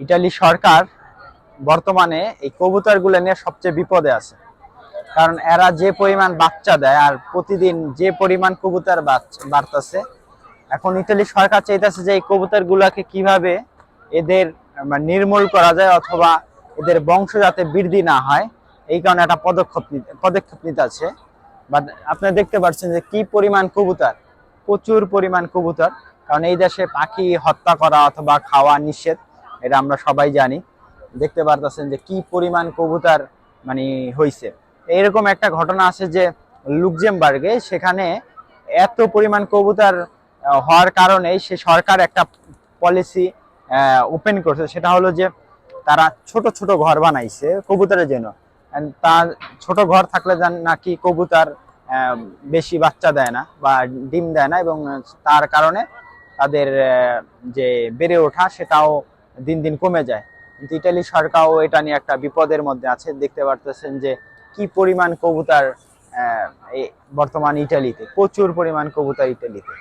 Italy সরকার বর্তমানে এই কবুতরগুলো নিয়ে সবচেয়ে বিপদে আছে। কারণ এরা যে পরিমাণ বাচ্চা দেয় আর প্রতিদিন যে পরিমাণ কবুতর বাড়তেছে, এখন ইতালি সরকার চাইতেছে যে এই কবুতরগুলোকে কীভাবে এদের মানে নির্মূল করা যায় অথবা এদের বংশ যাতে বৃদ্ধি না হয়, এই কারণে একটা পদক্ষেপ পদক্ষেপ নিতে আছে বাট আপনারা দেখতে পাচ্ছেন যে কি পরিমাণ কবুতর, প্রচুর পরিমাণ কবুতর, কারণ এই দেশে পাখি হত্যা করা অথবা খাওয়া নিষেধ এটা আমরা সবাই জানি। দেখতে পারতেছেন যে কি পরিমাণ কবুতার মানে হইছে। এরকম একটা ঘটনা আছে যে লুকজেমবার্গে, সেখানে এত পরিমাণ কবুতার হওয়ার কারণে সে সরকার একটা পলিসি ওপেন করছে। সেটা হলো যে তারা ছোট ছোট ঘর বানাইছে কবুতরের জন্য। তার ছোট ঘর থাকলে নাকি কবুতর বেশি বাচ্চা দেয় না বা ডিম দেয় না এবং তার কারণে তাদের যে বেড়ে ওঠা সেটাও দিন দিন কমে যায়। কিন্তু ইটালি সরকারও এটা নিয়ে একটা বিপদের মধ্যে আছে। দেখতে পারতেছেন যে কি পরিমাণ কবুতার বর্তমান ইটালিতে, প্রচুর পরিমাণ কবুতার ইটালিতে।